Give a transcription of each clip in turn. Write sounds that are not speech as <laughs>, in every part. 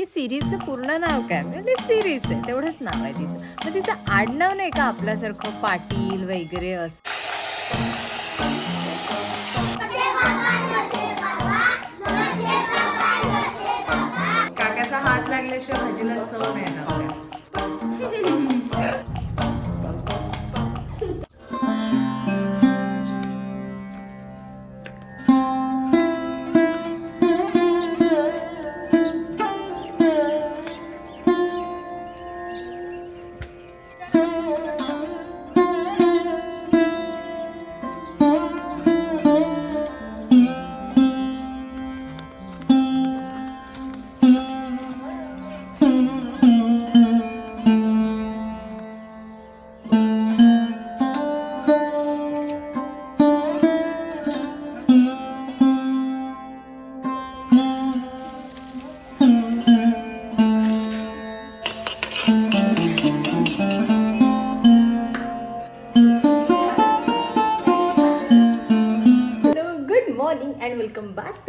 की सिरीजचं पूर्ण नाव काय? म्हणजे सिरीज आहे तेवढंच नाव आहे तिचं. मग तिचं आडनाव नाही का आपल्यासारखं पाटील वगैरे असं? काकाचा हात लागल्याशिवाय भाजीला चव नाही ना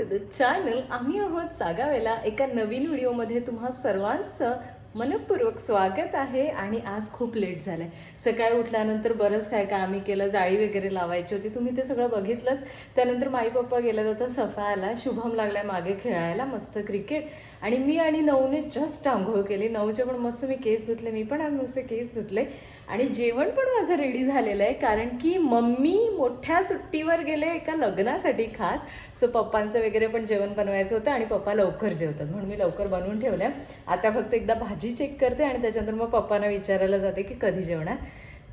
टू द चॅनल आम्ही आहोत सागावेला. एका नवीन व्हिडिओमध्ये तुम्हा सर्वांचं मनपूर्वक स्वागत आहे आणि आज खूप लेट झालं आहे सकाळी उठल्यानंतर बरंच काय काय आम्ही केलं जाळी वगैरे लावायची होती. तुम्ही ते सगळं बघितलंच. त्यानंतर माई पप्पा गेला जाता सफायला शुभम लागलाय मागे खेळायला मस्त क्रिकेट आणि मी आणि नऊने जस्ट आंघोळ केली. नऊचे पण मस्त मी केस धुतले. मी पण आज मस्त केस धुतले. आणि जेवण पण माझं रेडी झालेलं आहे कारण की मम्मी मोठ्या सुट्टीवर गेले एका लग्नासाठी खास. सो पप्पांचं वगैरे पण जेवण बनवायचं होतं आणि पप्पा लवकर जेवतात. म्हणून मी लवकर बनवून ठेवलं आता फक्त एकदा भाजी चेक करते आणि त्याच्यानंतर मग पप्पांना विचारायला जाते की कधी जेवणार.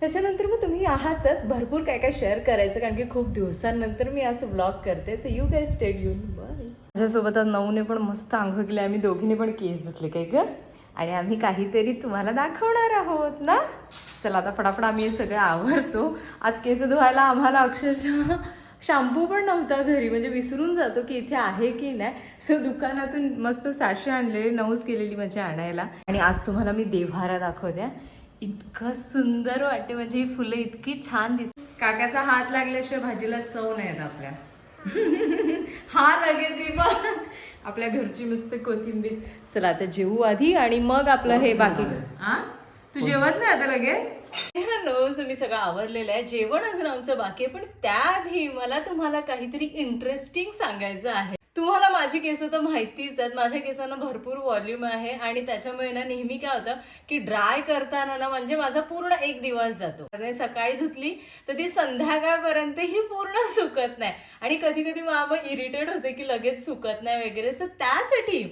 त्याच्यानंतर मग तुम्ही आहातच. भरपूर काय काय शेअर करायचं कारण की खूप दिवसांनंतर मी असं व्लॉग करते. सो यू गाय स्टेड युन बाय माझ्यासोबत आज नऊने पण मस्त आंघोळ केली आम्ही दोघीने पण केस धुतले काय ग? आणि आम्ही काहीतरी तुम्हाला दाखवणार आहोत ना? चला आता फटाफट आम्ही हे सगळं आवरतो. आज केस धुवायला आम्हाला अक्षरशः शॅम्पू पण नव्हता घरी म्हणजे विसरून जातो की इथे आहे की नाही. सो दुकानातून मस्त साशे आणलेले नऊच केलेली माझी आणायला. आणि आज तुम्हाला मी देव्हारा दाखवते. इतकं सुंदर वाटते म्हणजे ही फुलं इतकी छान दिस काकाचा हात लागल्याशिवाय भाजीला चव नाही आपल्या. हा लगेच. आपल्या घरची मस्त कोथिंबीर. चला आता जेवू आधी आणि मग आपलं हे बाकी. हा तू जेवत नाही आता लगेच? हॅलो मी सगळं आवरलेलं आहे. जेवण अजून आमचं बाकी आहे पण त्याआधी मला तुम्हाला काहीतरी इंटरेस्टिंग सांगायचं आहे. तुम्हाला माझी केस तर माहितीच आहेत. माझ्या केसांना भरपूर व्हॉल्यूम आहे आणि त्याच्यामुळे ना नेहमी काय होतं की ड्राय करताना ना म्हणजे माझा पूर्ण एक दिवस जातो. सकाळी धुतली तर ती संध्याकाळपर्यंत ही पूर्ण सुकत नाही. आणि कधी कधी मग इरिटेट होते की लगेच सुकत नाही वगैरे. सो त्यासाठी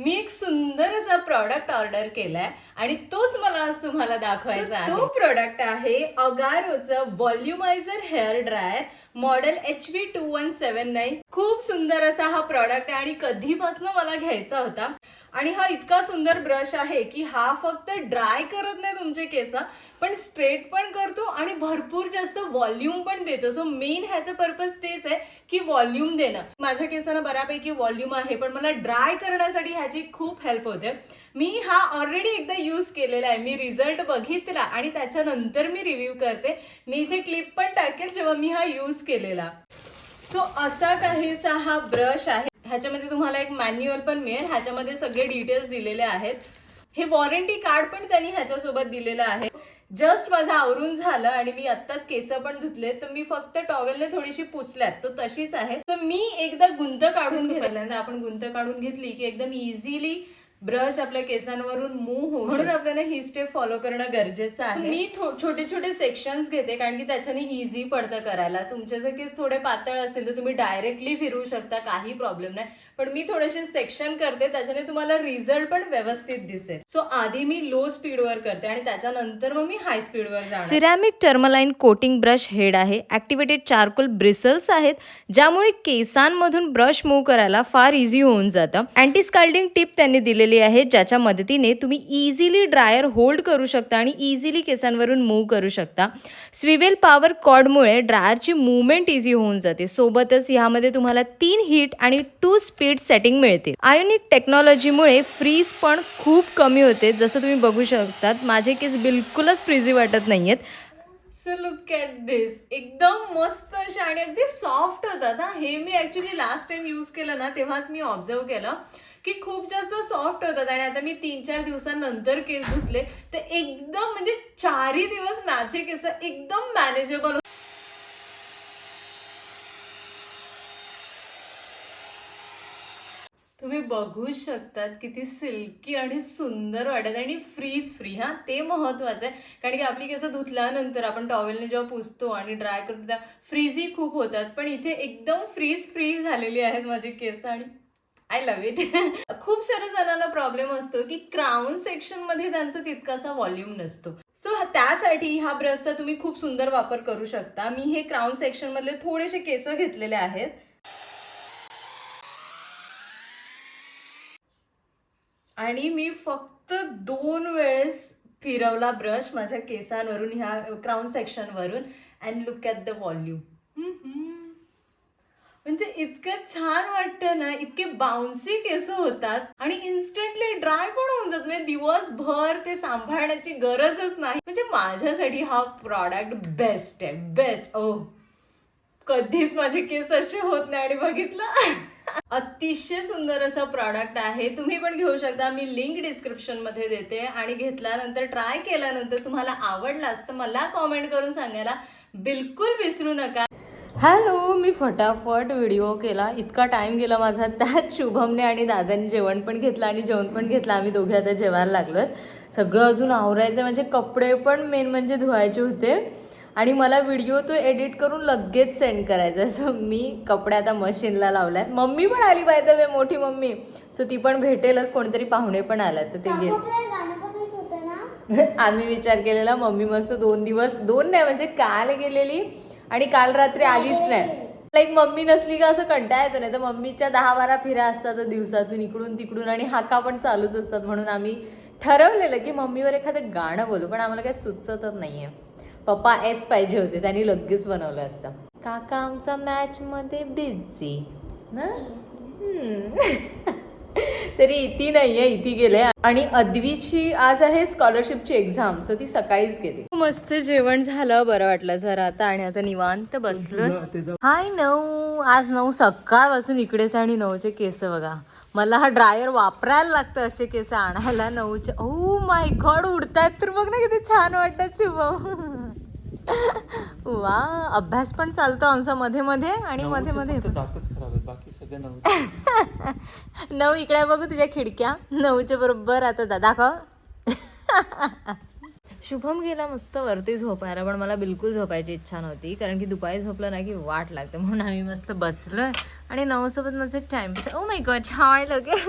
मी एक सुंदर असा प्रॉडक्ट ऑर्डर केलाय आणि तोच मला आज तुम्हाला दाखवायचा आहे तो प्रोडक्ट आहे अगारोचं volumizer hair dryer model H V two one seven nine खूप सुंदर असा हा प्रॉडक्ट आहे आणि कधीपासून मला घ्यायचा होता. आणि हा इतका सुंदर ब्रश आहे की हा फक्त ड्राय करत नाही तुमचे केस पण स्ट्रेट पण करतो आणि भरपूर जास्त व्हॉल्यूम पण देतो. सो मेन ह्याचं पर्पज तेच आहे की व्हॉल्यूम देणं. माझ्या केसांना बऱ्यापैकी व्हॉल्यूम आहे पण मला ड्राय करण्यासाठी ह्याची खूप हेल्प होते. मी हा ऑलरेडी एकदा यूज केलेला आहे. मी रिझल्ट बघितला आणि त्याच्यानंतर मी रिव्ह्यू करते. मी इथे क्लिप पण टाकेल जेव्हा मी हा यूज केलेला. सो असा काहीसा हा ब्रश आहे. ह्याच्यामध्ये तुम्हाला एक मॅन्युअल पण मिळेल. ह्याच्यामध्ये सगळे डिटेल्स दिलेले आहेत. हे वॉरंटी कार्ड पण त्यांनी ह्याच्यासोबत दिलेलं आहे. जस्ट माझं आवरून झालं आणि मी आत्ताच केस पण धुतले तर मी फक्त टॉवेलने थोडीशी पुसल्यात. तो तशीच आहे. तर मी एकदा गुंत काढून <laughs> घेतल्यानंतर आपण गुंत काढून घेतली की एकदम इझिली ब्रश आपल्या केसांवरून मूव हो म्हणून आपल्याला ही स्टेप फॉलो करणं गरजेचं आहे. मी छोटे छोटे सेक्शन्स घेते कारण की त्याच्याने इझी पडतं करायला. तुमचे जर केस थोडे पातळ असेल तर तुम्ही डायरेक्टली फिरू शकता काही प्रॉब्लेम नाही. पण मी थोडेसे सेक्शन करते त्याच्याने तुम्हाला रिझल्ट पण व्यवस्थित दिसेल. सो आधी मी लो स्पीडवर करते आणि त्याच्यानंतर मग मी हाय स्पीडवर जाणार. Ceramic tourmaline coating brush head आहे. ॲक्टिवेटेड चारकोल ब्रिसल्स आहेत ज्यामुळे केसांमधून ब्रश मूव्ह करायला फार इझी होऊन जातं. अँटी स्काल्डिंग टिप त्यांनी दिलेली आहे ज्याच्या मदतीने तुम्ही इझिली ड्रायर होल्ड करू शकता आणि इझिली केसांवरून मूव्ह करू शकता. स्विवेल पॉवर कॉर्डमुळे ड्रायरची मुवमेंट इझी होऊन जाते. सोबतच ह्यामध्ये तुम्हाला तीन हीट आणि टू स्पीड सेटिंग मिळतील. आयोनिक टेक्नॉलॉजीमुळे फ्रीज पण खूप कमी होते. जसं तुम्ही बघू शकतात माझे केस बिलकुलच फ्रीजी वाटत नाहीयेत. सो लुक ॲट दिस एकदम मस्त अशा आणि अगदी सॉफ्ट होतात हा. हे मी ॲक्च्युली लास्ट टाइम यूज केलं ना तेव्हाच मी ऑब्झर्व केलं की खूप जास्त सॉफ्ट होतात. आणि आता मी तीन चार दिवसानंतर केस धुतले तर एकदम म्हणजे चारही दिवस माझे केस एकदम मॅनेजेबल तुम्ही बघू शकतात किती सिल्की आणि सुंदर वाटत आणि फ्रीज फ्री हा ते महत्वाचं आहे. कारण की आपली केस धुतल्यानंतर आपण टॉवेलने जेव्हा पुसतो आणि ड्राय करतो त्या फ्रीजही खूप होतात. पण इथे एकदम फ्रीज फ्री झालेली आहेत माझी केस आणि आय लव्ह इट खूप साऱ्या जणांना प्रॉब्लेम असतो की क्राऊन सेक्शनमध्ये त्यांचा तितकासा व्हॉल्यूम नसतो. सो त्यासाठी हा ब्रशचा तुम्ही खूप सुंदर वापर करू शकता. मी हे क्राऊन सेक्शन मधले थोडेसे केस घेतलेले आहेत. आणि मी फक्त दोन वेळेस फिरवला ब्रश माझ्या केसांवरून ह्या crown सेक्शनवरून and look at the volume म्हणजे इतकं छान वाटतं ना इतके बाउन्सी केस होतात आणि इन्स्टंटली ड्राय पण होऊन जात म्हणजे दिवसभर ते सांभाळण्याची गरजच नाही. म्हणजे माझ्यासाठी हा प्रॉडक्ट बेस्ट आहे बेस्ट ओ oh, कधीच माझे केस असे होत नाही आणि बघितलं. अतिशय सुंदर असं प्रॉडक्ट आहे. तुम्ही पण घेऊ शकता. मी लिंक डिस्क्रिप्शनमध्ये देते. आणि घेतल्यानंतर ट्राय केल्यानंतर तुम्हाला आवडलाच तर मला कॉमेंट करून सांगायला बिलकुल विसरू नका. हॅलो मी फटाफट व्हिडिओ केला. इतका टाईम गेला माझा. त्यात शुभमने आणि दादाने जेवण पण घेतलं आणि जेवण पण घेतलं. आम्ही दोघे आता जेवायला लागलोत सगळं अजून आवरायचं म्हणजे कपडे पण मेन म्हणजे धुवायचे होते. आणि मला व्हिडिओ तो एडिट करून लगेच सेंड करायचा. <laughs> सो मी कपडे आता मशीनला लावल्यात. मम्मी पण आली पाहिजे वे मोठी मम्मी. सो ती पण भेटेलच कोणतरी पाहुणे पण आल्यात तर ते गेले. <laughs> आम्ही विचार केलेला मम्मी मस्त दोन दिवस दोन नाही म्हणजे काल गेलेली आणि काल रात्री आलीच नाही. लाईक मम्मी नसली का असं कंटाळा येतो नाही. तर मम्मीच्या दहा बारा फिरा असतात दिवसातून इकडून तिकडून आणि हाका पण चालूच असतात. म्हणून आम्ही ठरवलेलं की मम्मीवर एखादं गाणं बोलू पण आम्हाला काही सुचतच नाहीये. पप्पा एस पाहिजे होते त्यांनी लगेच बनवलं असतं. काका आमचा मॅच मध्ये बिझी ना. <laughs> तरी इती नाहीये इती गेले आणि अद्वीची आज आहे स्कॉलरशिपची एक्झाम सो ती सकाळीच गेली. मस्त जेवण झालं बरं वाटलं जरा आता. आणि आता निवांत बसलो हाय नऊ. आज नऊ सकाळपासून इकडेच आणि नऊचे केस बघा. मला हा ड्रायर वापरायला लागतं असे केस आणायला नऊचे. ओ माय गॉड उडतायत तर बघ ना किती छान वाटतात शुभम. वा अभ्यास पण चालतो आमचा मध्ये मध्ये आणि मध्ये मध्ये. फक्त दातच खराब आहेत बाकी सगळे नऊ <laughs> नऊ इकडे बघू तुझ्या खिडक्या. नऊच्या बरोबर आता दा दाखव. <laughs> शुभम गेला मस्त वरती झोपायला पण मला बिलकुल झोपायची इच्छा नव्हती कारण की दुपारी झोपलं ना की वाट लागते म्हणून आम्ही मस्त बसलोय. आणि नऊसोबत माझं टाइम ओ माय गॉड छावाय लगे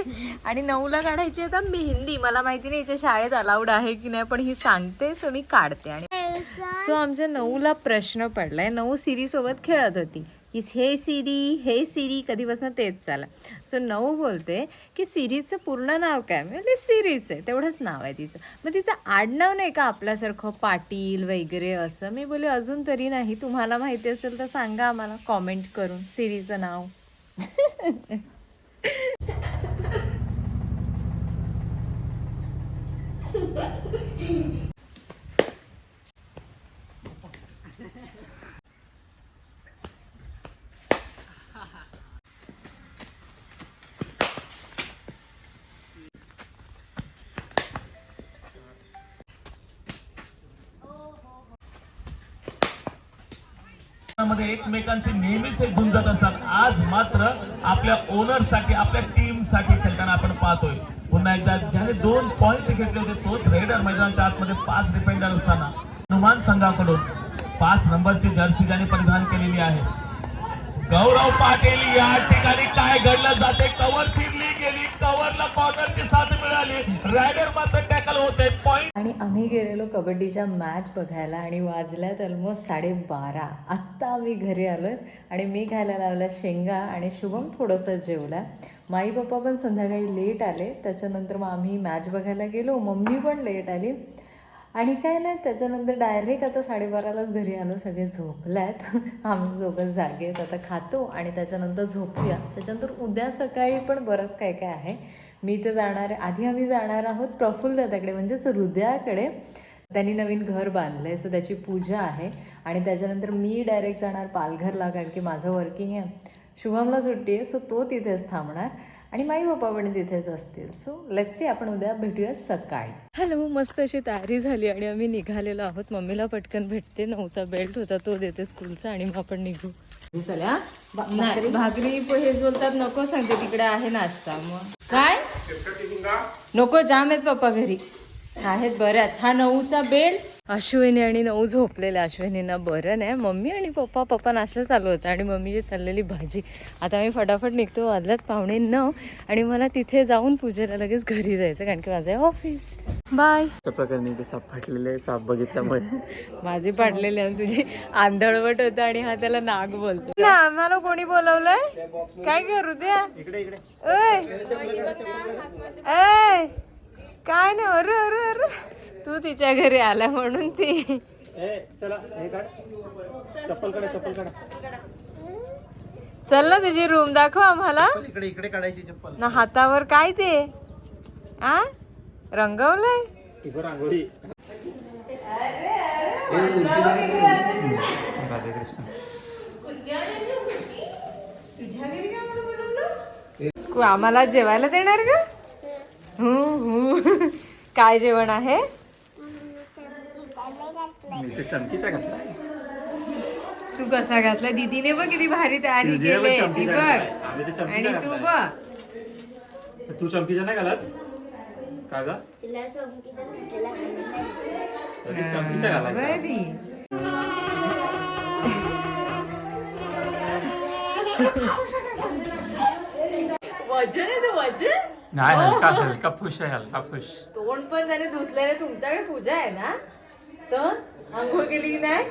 आणि नऊला काढायची आता मेहंदी मला माहिती नाही याच्या शाळेत अलाउड आहे की नाही पण ही सांगते सो मी काढते. आणि सो आमच्या नऊला प्रश्न पडलाय. नऊ सिरी सोबत खेळत होती. की हे सिरी हे सिरी कधीपासून तेच चाला सो नऊ बोलते की सिरीचं पूर्ण नाव काय? म्हणजे सिरीज आहे. तेवढंच नाव आहे तिचं. मग तिचं आडनाव नाही का आपल्यासारखं पाटील वगैरे असं? मी बोले अजून तरी नाही. तुम्हाला माहिती असेल तर सांगा आम्हाला. कॉमेंट करून. सिरीचं नाव <laughs> मध्ये एकमेकांशी नेहमीच हे झुंजत असतात. आज मात्र आपल्या ओनरसाठी आपल्या टीमसाठी खेळताना आपण पाहतोय. पुन्हा एकदा ज्याने दोन पॉईंट घेतले होते तोच रेडर मैदानाच्या आतमध्ये पाच डिफेंडर असताना. हनुमान संघाकडून पाच नंबरची जर्सी ज्याने परिधान केलेली आहे. गौरव पाटील या ठिकाणी काय घडलं जाते? कवर फिरली गेली कवरला कॉर्नरची साथ मिळाली. रायडर मात्र टॅकल होते. पॉइंट आणि आम्ही गेलेलो कबड्डीच्या मॅच बघायला आणि वाजल्यात ऑलमोस्ट साडेबारा. आत्ता आम्ही घरी आलो आणि मी खायला लावला शेंगा आणि शुभम थोडंसं जेवला. माई पप्पा पण संध्याकाळी लेट आले. त्याच्यानंतर मग आम्ही मॅच बघायला गेलो. मम्मी पण लेट आली. आणि काय नाही त्याच्यानंतर डायरेक्ट आता साडेबारालाच घरी आलो सगळे झोपल्यात. आम्ही दोघं जागे आहेत आता खातो आणि त्याच्यानंतर झोपूया. त्याच्यानंतर उद्या सकाळी पण बरंच काय काय आहे. मी तर जाणार आहे. आधी आम्ही जाणार आहोत प्रफुल्ल त्याकडे म्हणजेच हृदयाकडे. त्यांनी नवीन घर बांधलं आहे सो त्याची पूजा आहे. आणि त्याच्यानंतर मी डायरेक्ट जाणार पालघरला कारण की माझं वर्किंग आहे. शुभमला सुट्टी आहे सो तो तिथेच थांबणार. आणि माई पप्पा पण तिथेच असतील. सो लेट्स सी आपण उद्या भेटूया सकाळी. हॅलो मस्त अशी तयारी झाली आणि आम्ही निघालेलो आहोत. मम्मीला पटकन भेटते. नऊचा बेल्ट होता तो देते स्कूलचा आणि मग आपण निघू. चला भाकरी. हे बोलतात नको सांगते तिकडे आहे नाश्ता. मग काय? नको जाम आहेत पप्पा घरी. आहेत बऱ्याच हा नऊचा बेड अश्विनी आणि नऊ झोपलेल्या अश्विनीना बरं नाही. मम्मी आणि पप्पा पप्पा नाश्ता चालू होता आणि मम्मीची चाललेली भाजी. आता मी फटाफट निघतो वाजल्यात पावणे नऊ आणि मला तिथे जाऊन पूजेला लगेच घरी जायचं कारण की माझं आहे ऑफिस. बाय त्या प्रकारे ते साप फाटलेले साप बघितल्यामुळे. <laughs> माझी पाडलेली आणि तुझी आंधळवट होतं आणि हा त्याला नाग बोलतो. ना आम्हाला कोणी बोलवलंय? काय करू द्या काय ना अरे अरे अरे. तू तिच्या घरी आला म्हणून ती. चला हे ना तुझी रूम दाखव आम्हाला. इकडे इकडे काढायची चप्पल. ना हातावर काय ते? आ? रंगवलंय? रांगोळी. राधे कृष्ण तू आम्हाला जेवायला देणार का हू, हू. काय जेवण आहे? मी ते चमकीचा घातलाय तू कसा घातला? दीदीने बघ किती भारी तयारी केली ती चमकीचा बघ. घातलाय. आम्ही ते चमकीचा आणि तू घातलाय. बघ. तू चमकीचा नाही घालत? का ग? तिला चमकीचा घेतलेला तर ती चमकीचा घालायचा. वजन आहे ते वजन? नाही हलका हलका खुश आहे हलका खुश तोंड पण त्याने धुतलेले तुमच्याकडे पूजा आहे ना? तर आंघोळ केली की नाही?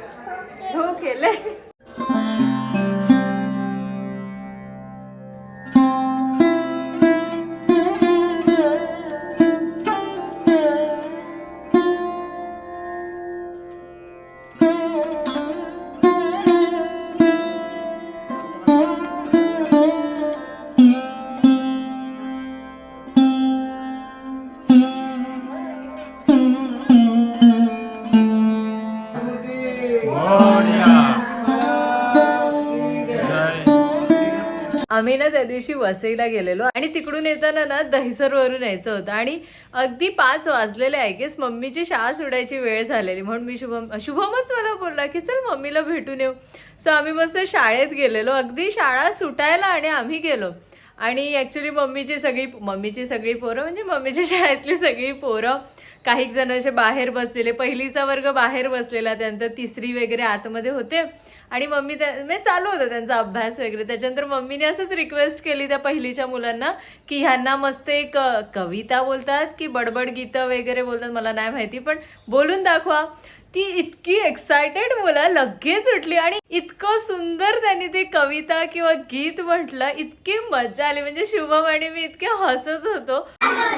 हो केलंय. आम्ही ना त्या दिवशी वसईला गेलेलो आणि तिकडून येताना ना दहिसरवरून यायचं होतं. आणि अगदी पाच वाजलेले आहे गेस मम्मीची शाळा सोडायची वेळ झालेली. म्हणून मी शुभम शुभमच मला बोलला की चल मम्मीला भेटून येऊ. सो आम्ही मस्त शाळेत गेलेलो. अगदी शाळा सुटायला आणि आम्ही गेलो. आणि ॲक्च्युली मम्मीची सगळी मम्मीची सगळी पोरं म्हणजे मम्मीच्या शाळेतली सगळी पोरं काही जण असे बाहेर बसलेले पहिलीचा वर्ग बाहेर बसलेला त्यानंतर तिसरी वगैरे आतमध्ये होते. आणि मम्मी त्या म्हणजे चालू होतं त्यांचा अभ्यास वगैरे. त्याच्यानंतर मम्मीने असंच रिक्वेस्ट केली त्या पहिलीच्या मुलांना की ह्यांना मस्त एक कविता बोलतात की बडबड गीतं वगैरे बोलतात मला नाही माहिती पण बोलून दाखवा. ती इतकी एक्सायटेड मुलं लगेच उठली आणि इतकं सुंदर त्यांनी ते कविता किंवा गीत म्हटलं इतकी मजा आली. म्हणजे शुभम आणि मी इतके हसत होतो. हॅलो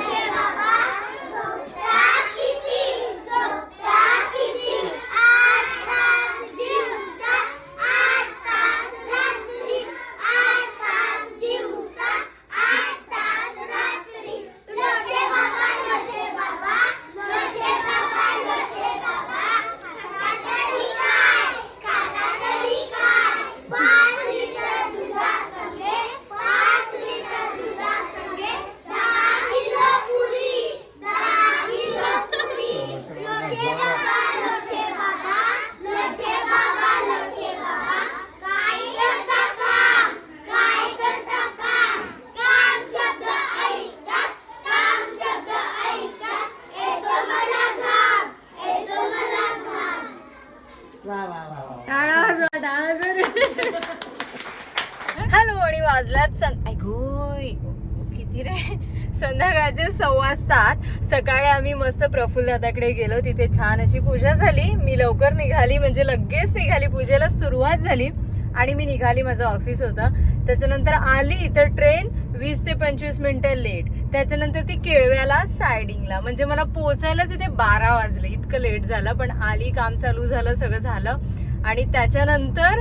सात सकाळी आम्ही मस्त प्रफुल्ल दादाकडे गेलो. तिथे छान अशी पूजा झाली. मी लवकर निघाली म्हणजे लगेच निघाली. पूजेला सुरुवात झाली आणि मी निघाली. माझं ऑफिस होतं. त्याच्यानंतर आली तर ट्रेन वीस ते पंचवीस मिनटं लेट त्याच्यानंतर ती केळव्याला सायडिंगला म्हणजे मला पोचायलाच इथे बारा वाजले. इतकं लेट झालं पण आली काम चालू झालं सगळं झालं. आणि त्याच्यानंतर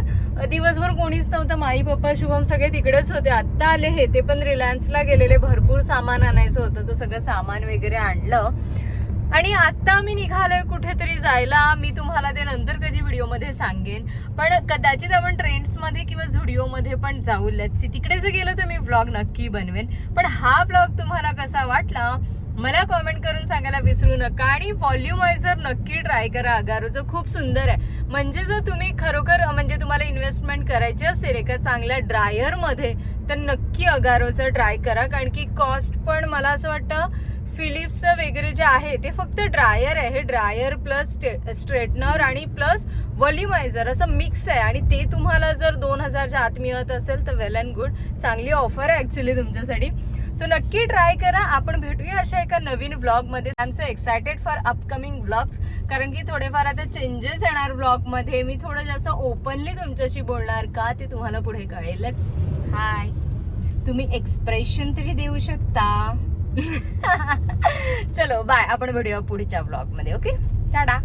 दिवसभर कोणीच नव्हतं. माई पप्पा शुभम सगळे तिकडेच होते. आत्ता आले हे ते पण रिलायन्सला गेलेले. भरपूर सामान आणायचं होतं तर सगळं सामान वगैरे आणलं. आणि आत्ता मी निघालोय कुठेतरी जायला. मी तुम्हाला ते नंतर कधी व्हिडिओमध्ये सांगेन. पण कदाचित आपण ट्रेंड्समध्ये किंवा झुडिओमध्ये पण जाऊ. लेट्स तिकडे जर गेलो तर मी व्लॉग नक्की बनवेन. पण हा व्लॉग तुम्हाला कसा वाटला? मला कॉमेंट करून सांगायला विसरू नका आणि व्हॉल्युमायझर नक्की ट्राय करा. अगारोचं खूप सुंदर आहे. म्हणजे जर तुम्ही खरोखर म्हणजे तुम्हाला इन्व्हेस्टमेंट करायची असेल एका चांगल्या ड्रायरमध्ये तर नक्की अगारोचं ट्राय करा. कारण की कॉस्ट पण मला असं वाटतं फिलिप्सचं वगैरे जे आहे ते फक्त ड्रायर आहे. हे ड्रायर प्लस स्ट्रेटनर आणि प्लस वलिमायझर असं मिक्स आहे. आणि ते तुम्हाला जर दोन हजारच्या आत मिळत असेल तर वेल अँड गुड चांगली ऑफर आहे ॲक्च्युली तुमच्यासाठी. सो नक्की ट्राय करा. आपण भेटूया अशा एका नवीन व्लॉगमध्ये I am so excited for upcoming vlogs कारण की थोडेफार आता चेंजेस येणार व्लॉगमध्ये मी थोडं जास्त ओपनली तुमच्याशी बोलणार का ते तुम्हाला पुढे कळेलच. हाय तुम्ही एक्सप्रेशन तरी देऊ शकता. <laughs> चलो बाय आपण भेटूया पुढच्या ब्लॉगमध्ये ओके टाटा.